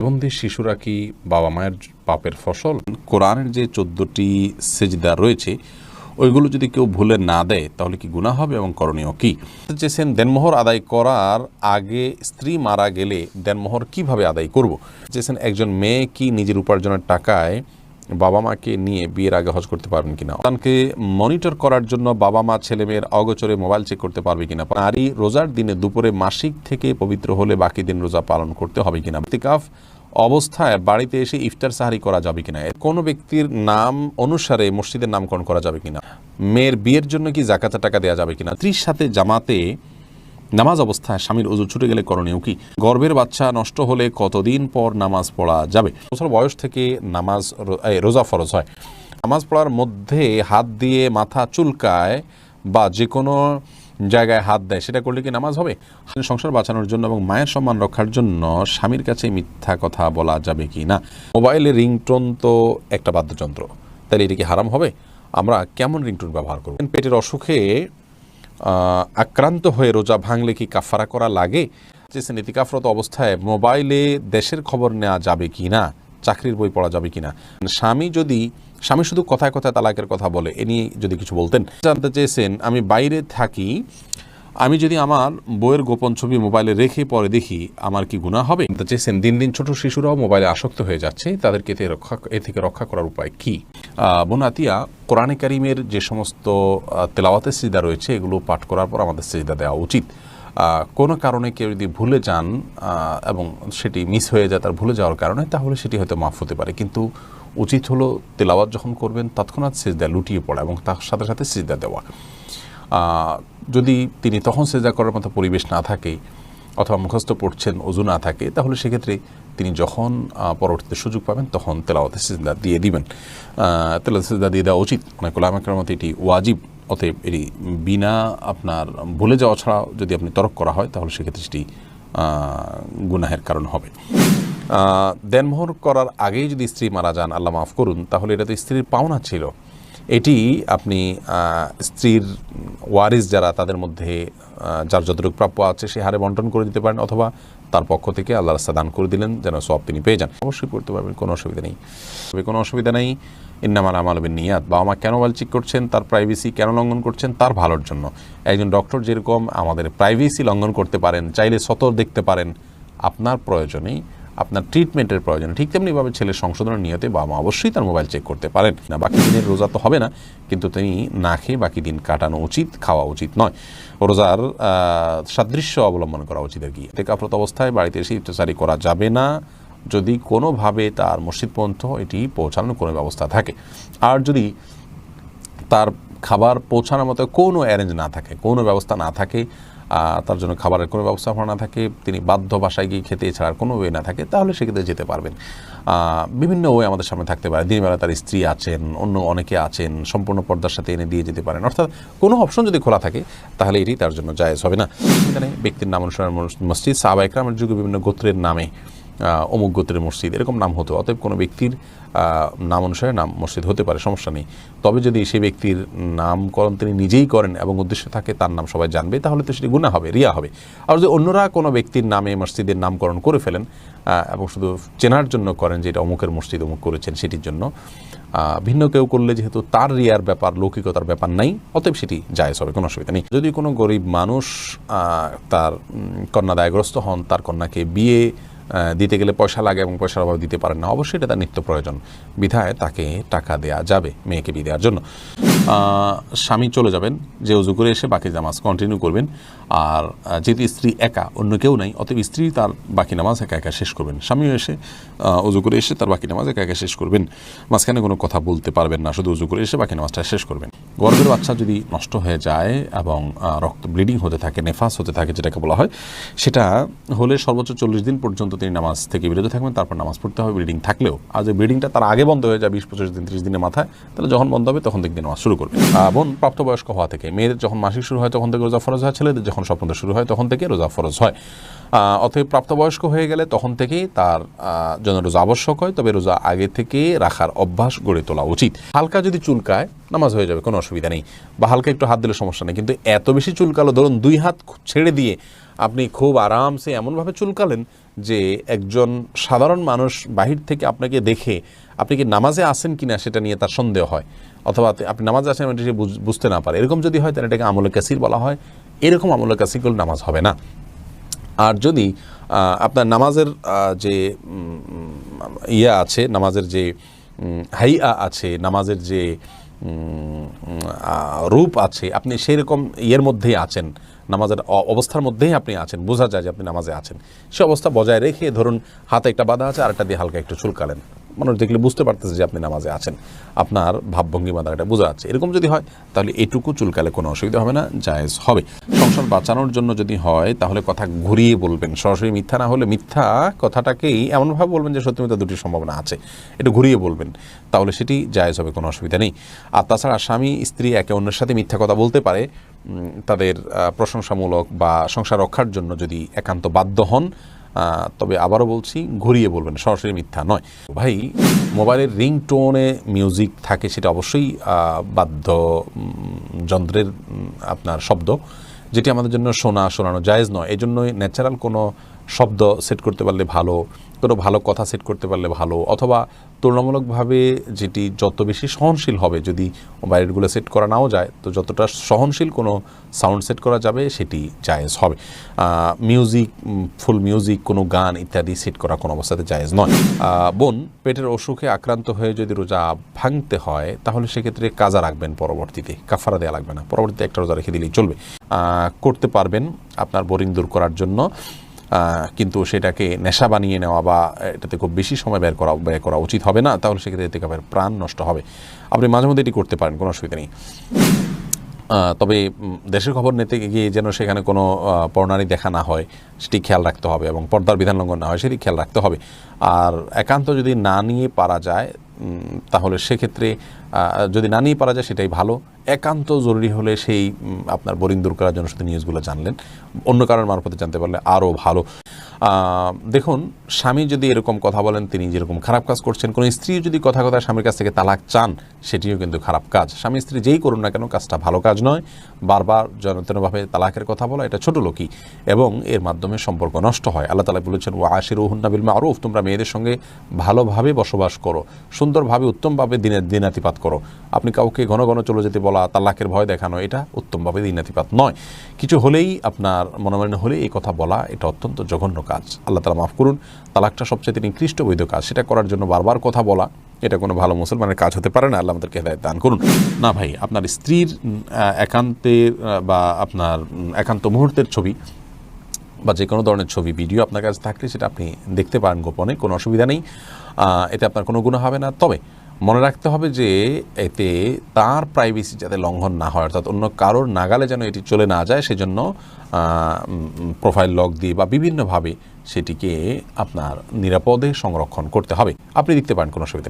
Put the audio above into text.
প্রতিবন্ধী শিশুরা কি বাবা মায়ের পাপের ফসল? কোরআনের যে চোদ্দটি সেজদা রয়েছে, ওইগুলো যদি কেউ ভুলে না দেয়, তাহলে কি গুনাহ হবে এবং করণীয় কি? চেয়েছেন, দেনমোহর আদায় করার আগে স্ত্রী মারা গেলে দেনমোহর কীভাবে আদায় করব? চেয়েছেন, একজন মেয়ে কি নিজের উপার্জনের টাকায় বাবা মাকে নিয়ে বিয়ের আগে হজ করতে পারবেন কিনা? সন্তানকে মনিটর করার জন্য বাবা মা, ছেলে মেয়ের অগোচরে মোবাইল চেক করতে পারবে কিনা? নারী রোজার দিনে দুপুরে মাসিক থেকে পবিত্র হলে বাকি দিন রোজা পালন করতে হবে কিনা? ইতিকাফ অবস্থায় বাড়িতে এসে ইফতার সাহারি করা যাবে কিনা? কোনো ব্যক্তির নাম অনুসারে মসজিদের নামকরণ করা যাবে কিনা? মেয়ের বিয়ের জন্য কি জাকাতা টাকা দেওয়া যাবে কিনা? স্ত্রীর সাথে জামাতে নামাজ অবস্থায় স্বামীর ওজু ছুটে গেলে করণীয় কি? গর্ভের বাচ্চা নষ্ট হলে কতদিন পর নামাজ পড়া যাবে? বছর বয়স থেকে নামাজ রোজা ফরজ হয়। নামাজ পড়ার মধ্যে হাত দিয়ে মাথা চুলকায় বা যে কোনো জায়গায় হাত দেয়। সেটা করলে কি নামাজ হবে? সংসার বাঁচানোর জন্য এবং মায়ের সম্মান রক্ষার জন্য স্বামীর কাছে মিথ্যা কথা বলা যাবে কি না? মোবাইলে রিংটোন তো একটা বাদ্যযন্ত্র। তাহলে এটা কি হারাম হবে? আমরা কেমন রিংটোন ব্যবহার করব? পেটের অসুখে আক্রান্ত হয়ে রোজা ভাঙলে কি কাফারা করা লাগে? যে নীতিকাফরত অবস্থায় মোবাইলে দেশের খবর নেওয়া যাবে কি না? চাকরির বই পড়া যাবে কিনা। স্বামী যদি স্বামী শুধু কথায় কথায় তালাকের কথা বলে এ নিয়ে যদি কিছু বলতেন। জানতে চেয়েছেন আমি বাইরে থাকি আমি যদি আমার বইয়ের গোপন ছবি মোবাইলে রেখে পরে দেখি আমার কি গুণা হবে? জানতে চেয়েছেন দিন দিন ছোট শিশুরাও মোবাইলে আসক্ত হয়ে যাচ্ছে তাদেরকে এতে রক্ষা এ থেকে রক্ষা করার উপায় কি? আহ, বোন আতিয়া কোরআনে কারিমের যে সমস্ত তেলাওয়াতের সিজদা রয়েছে এগুলো পাঠ করার পর আমাদের সিজদা দেওয়া উচিত। কোনো কারণে কেউ যদি ভুলে যান এবং সেটি মিস হয়ে যায় তার ভুলে যাওয়ার কারণে, তাহলে সেটি হয়তো মাফ হতে পারে। কিন্তু উচিত হলো তেলাওয়াত যখন করবেন, তৎক্ষণাৎ সিজদা লুটিয়ে পড়া এবং তার সাথে সাথে সিজদা দেওয়া। যদি তিনি তখন সেজা করার মতো পরিবেশ না থাকে, অথবা মুখস্থ পড়ছেন ওজু না থাকে, তাহলে সেক্ষেত্রে তিনি যখন পরবর্তীতে সুযোগ পাবেন, তখন তেলাওয়াতে সিজদা দিয়ে দিবেন। তেলাওয়াত সিজদা দিয়ে দেওয়া উচিত। অনেক ওলামাকের মতো এটি ওয়াজিব। অতএব এটি বিনা আপনার ভুলে যাওয়া ছাড়া যদি আপনি তরক করা হয়, তাহলে সেক্ষেত্রে সেটি গুনাহের কারণ হবে। দেনমোহর করার আগেই যদি স্ত্রী মারা যান, আল্লাহ মাফ করুন, তাহলে এটা তো স্ত্রীর পাওনা ছিল। এটি আপনি স্ত্রীর ওয়ারিস যারা তাদের মধ্যে যার যতটুকু প্রাপ্য আছে সে হারে বন্টন করে দিতে পারেন অথবা তার পক্ষ থেকে আল্লাহ রাস্তা দান করে দিলেন যেন সব তিনি পেয়ে যান। অবশ্যই করতে পারবেন, কোনো অসুবিধা নেই। তবে কোনো অসুবিধা নেই, ইন্নামাল আমাল বিন নিয়াত বাবা মা কেন চেক করছেন, তার প্রাইভেসি কেন লঙ্ঘন করছেন, তার ভালোর জন্য। একজন ডক্টর যেরকম আমাদের প্রাইভেসি লঙ্ঘন করতে পারেন, চাইলে সতর দেখতে পারেন, আপনার প্রয়োজনেই আপনার ট্রিটমেন্টের প্রয়োজন। ঠিক তেমনিভাবে ছেলের সংশোধনের নিয়তে বাবা মা অবশ্যই তার মোবাইল চেক করতে পারেন। না, বাকি দিনের রোজা তো হবে না, কিন্তু তিনি না খেয়ে বাকি দিন কাটানো উচিত, খাওয়া উচিত নয়। রোজার সাদৃশ্য অবলম্বন করা উচিত আর কি। টেকাফরত অবস্থায় বাড়িতে এসে ইফতারি করা যাবে না। যদি কোনোভাবে তার মসজিদ পর্যন্ত এটি পৌঁছানোর কোনো ব্যবস্থা থাকে। আর যদি তার খাবার পৌঁছানোর মতো কোনো অ্যারেঞ্জ না থাকে, কোনো ব্যবস্থা না থাকে তার জন্য খাবারের কোনো ব্যবস্থাপনা না থাকে, তিনি বাধ্য বাসায় গিয়ে খেতে ছাড়ার কোনো ওয়ে না থাকে, তাহলে সেক্ষেত্রে যেতে পারবেন। বিভিন্ন ওয়ে আমাদের সামনে থাকতে পারে। দিনবেলা তার স্ত্রী আছেন, অন্য অনেকে আছেন, সম্পূর্ণ পর্দার সাথে এনে দিয়ে যেতে পারেন। অর্থাৎ কোনো অপশন যদি খোলা থাকে, তাহলে এটি তার জন্য জায়েজ হবে না। এখানে ব্যক্তির নাম অনুসরণ মসজিদ সাহবা একরামের যুগে বিভিন্ন গোত্রের নামে অমুক গোত্রের মসজিদ। এরকম নাম হতো। অতএব কোনো ব্যক্তির নাম অনুসারে নাম মসজিদ হতে পারে, সমস্যা নেই। তবে যদি সেই ব্যক্তির নামকরণ তিনি নিজেই করেন এবং উদ্দেশ্য থাকে, তার নাম সবাই জানবে, তাহলে তো সেটি গুণা হবে, রিয়া হবে। আর যদি অন্যরা কোনো ব্যক্তির নামে মসজিদের নামকরণ করে ফেলেন এবং শুধু চেনার জন্য করেন যে এটা অমুকের মসজিদ, অমুক করেছেন সেটির জন্য ভিন্ন কেউ করলে যেহেতু তার রিয়ার ব্যাপার, লৌকিকতার ব্যাপার নাই, অতএব সেটি জায়জ হবে, কোনো অসুবিধা নেই। যদি কোনো গরিব মানুষ তার কন্যা দায়গ্রস্ত হন, তার কন্যাকে বিয়ে দিতে গেলে পয়সা লাগে এবং পয়সার অভাবে দিতে পারেন না। অবশ্যই এটা তার নিত্য প্রয়োজন। বিধায় তাকে টাকা দেয়া যাবে, মেয়েকে বিয়ে দেওয়ার জন্য। স্বামী চলে যাবেন, যে উজু করে এসে বাকি নামাজ কন্টিনিউ করবেন, আর যেহেতু স্ত্রী একা, অন্য কেউ নাই, অতএব স্ত্রী তার বাকি নামাজ একা একা শেষ করবেন। স্বামীও এসে উজু করে এসে তার বাকি নামাজ একা একা শেষ করবেন। মাঝখানে কোনো কথা বলতে পারবেন না, শুধু উজু করে এসে বাকি নামাজটা শেষ করবেন। গর্ভের বাচ্চা যদি নষ্ট হয়ে যায় এবং রক্ত ব্লিডিং হতে থাকে, নেফাস হতে থাকে, যেটাকে বলা হয়, সেটা হলে সর্বোচ্চ চল্লিশ দিন পর্যন্ত তিনি নামাজ থেকে বিরত থাকবেন, তারপর নামাজ পড়তে হবে ব্লিডিং থাকলেও। আর যে ব্লিডিংটা তার আগে বন্ধ হয়ে যায়, বিশ, পঁচিশ দিন, ত্রিশ দিনের মাথায়, তাহলে যখন বন্ধ হবে তখন থেকে নামাজ শুরু করবে। বোন, প্রাপ্তবয়স্ক হওয়া থেকে। মেয়েদের যখন মাসিক শুরু হয়, তখন থেকে রোজা ফরজ হয়। ছেলেদের যখন স্বপ্নটা শুরু হয়, তখন থেকে রোজা ফরজ হয়। অতএব প্রাপ্তবয়স্ক হয়ে গেলে তখন থেকেই তার জন্য রোজা আবশ্যক হয়। তবে রোজা আগে থেকে রাখার অভ্যাস গড়ে তোলা উচিত। হালকা যদি চুলকায়, নামাজ হয়ে যাবে, কোনো অসুবিধা নেই। বা হালকা একটু হাত দিলে সমস্যা নেই। কিন্তু এত বেশি চুলকালো, ধরুন দুই হাত ছেড়ে দিয়ে আপনি খুব আরামসে এমনভাবে চুলকালেন যে একজন সাধারণ মানুষ বাহির থেকে আপনাকে দেখে আপনি কি নামাজে আসেন কি না সেটা নিয়ে তার সন্দেহ হয়? অথবা আপনি নামাজে আসেন এটা সে বুঝ- বুঝতে না পারে। এরকম যদি হয় তাহলে এটাকে আমলে কাসির বলা হয়। এরকম আমলে কাসির করলে নামাজ হবে না। আর যদি আপনার নামাজের যে ইয়া আছে, নামাজের যে হাইয়া আছে, নামাজের যে রূপ আছে, আপনি সেই রকম ইয়ের মধ্যেই আছেন। নামাজের অবস্থার মধ্যেই আপনি আছেন, বোঝা যায় যে আপনি নামাজে আছেন। সে অবস্থা বজায় রেখে ধরুন হাতে একটা বাধা আছে আর একটা দিয়ে হালকা একটু চুলকালেন। মানুষ দেখলে বুঝতে পারতেছে যে আপনি নামাজে আছেন। আপনার ভাবভঙ্গি দ্বারা এটা বোঝা যাচ্ছে। এরকম যদি হয়, তাহলে এটুকু চুলকালে কোনো অসুবিধা হবে না, জায়েজ হবে। সংসার বাঁচানোর জন্য যদি হয়, তাহলে কথা ঘুরিয়ে বলবেন। সরাসরি মিথ্যা না হলে মিথ্যা কথাটাকেই এমনভাবে বলবেন যে সত্যি মিথ্যা দুটি সম্ভাবনা আছে। একটু ঘুরিয়ে বলবেন, তাহলে সেটি জায়েজ হবে, কোনো অসুবিধা নেই। আর তাছাড়া স্বামী, স্ত্রী একে অন্যের সাথে মিথ্যা কথা বলতে পারে তাদের প্রশংসামূলক বা সংসার রক্ষার জন্য যদি একান্ত বাধ্য হন তবে আবারও বলছি, ঘুরিয়ে বলবেন, সরাসরি মিথ্যা নয়। ভাই, মোবাইলের রিং রিংটোনে মিউজিক থাকে সেটা অবশ্যই বাদ্য যন্ত্রের আপনার শব্দ, যেটি আমাদের জন্য শোনা, শোনানো জায়েজ নয়। এজন্যই জন্যই ন্যাচারাল কোনো শব্দ সেট করতে পারলে ভালো, কোনো ভালো কথা সেট করতে পারলে ভালো, অথবা তুলনামূলকভাবে যেটি যত বেশি সহনশীল হবে, যদি মোবাইলগুলো সেট করা নাও যায়, তো যতটা সহনশীল কোনো সাউন্ড সেট করা যাবে, সেটি জায়েজ হবে। মিউজিক ফুল মিউজিক কোনো গান ইত্যাদি সেট করা কোনো অবস্থাতে জায়েজ নয়। বোন, পেটের অসুখে আক্রান্ত হয়ে যদি রোজা ভাঙতে হয়, তাহলে সেক্ষেত্রে কাজা রাখবেন পরবর্তীতে কাফারা দেওয়া লাগবে না, পরবর্তীতে একটা রোজা রেখে দিলেই চলবে। করতে পারবেন আপনার বোরিং দূর করার জন্য। কিন্তু সেটাকে নেশা বানিয়ে নেওয়া বা এটাতে খুব বেশি সময় ব্যয় করা ব্যয় করা উচিত হবে না তাহলে সেক্ষেত্রে এতে কাপের প্রাণ নষ্ট হবে। আপনি মাঝে মধ্যে এটি করতে পারেন কোনো অসুবিধা নেই। তবে দেশের খবর নিতে গিয়ে যেন সেখানে কোনো আহ, পর্ণালী দেখা না হয় সেটি খেয়াল রাখতে হবে এবং পর্দার বিধান লঙ্ঘন না হয় সেটি খেয়াল রাখতে হবে। আর একান্ত যদি না নিয়ে পারা যায় তাহলে সেক্ষেত্রে যদি না নিয়ে পারা যায় সেটাই ভালো। একান্ত জরুরি হলে সেই আপনার বোরিং দূর করার জন্য শুধু নিউজগুলো জানলেন। অন্য কারোর মারফতে জানতে পারলে আরও ভালো। দেখুন, স্বামী যদি এরকম কথা বলেন, তিনি যেরকম খারাপ কাজ করছেন, কোনো স্ত্রী যদি কথা কথা স্বামীর কাছ থেকে তালাক চান, সেটিও কিন্তু খারাপ কাজ। স্বামী স্ত্রী যেই করুন না কেন, কাজটা ভালো কাজ নয়। বারবার জনতনভাবে তালাকের কথা বলা, এটা ছোট লোকই এবং এর মাধ্যমে সম্পর্ক নষ্ট হয়। আল্লাহ তালা বলেছেন ও আশির ওহুন্নাবিল মারুফ তোমরা মেয়েদের সঙ্গে ভালোভাবে বসবাস করো, সুন্দরভাবে, উত্তমভাবে দিনের দিনাতিপাত করো। আপনি কাউকে ঘন ঘন চলে যেতে বলা তালাকের ভয় দেখানো, এটা উত্তমভাবে দিনাতিপাত নয়। কিছু হলেই আপনার মনোমালিন্য হলে এই কথা বলা, এটা অত্যন্ত জঘন্য কাজ। আল্লাহ তালা মাফ করুন, তালাকটা সবচেয়ে নিকৃষ্ট বৈধ কাজ। সেটা করার জন্য বারবার কথা বলা, এটা কোনো ভালো মুসলমানের কাজ হতে পারে না, আল্লাহ আমাদেরকে হেদায়ত দান করুন। না ভাই, আপনার স্ত্রীর একান্তের বা আপনার একান্ত মুহূর্তের ছবি বা যে কোনো ধরনের ছবি, ভিডিও আপনার কাছে থাকলে সেটা আপনি দেখতে পারেন গোপনে, কোনো অসুবিধা নেই। এতে আপনার কোনো গুণ হবে না। তবে মনে রাখতে হবে যে এতে তার প্রাইভেসি যাতে লঙ্ঘন না হয়, অর্থাৎ অন্য কারোর নাগালে যেন এটি চলে না যায়, সেজন্য প্রোফাইল লক দিয়ে বা বিভিন্নভাবে সেটিকে আপনার নিরাপদে সংরক্ষণ করতে হবে আপনি দেখতে পারেন কোনো অসুবিধা।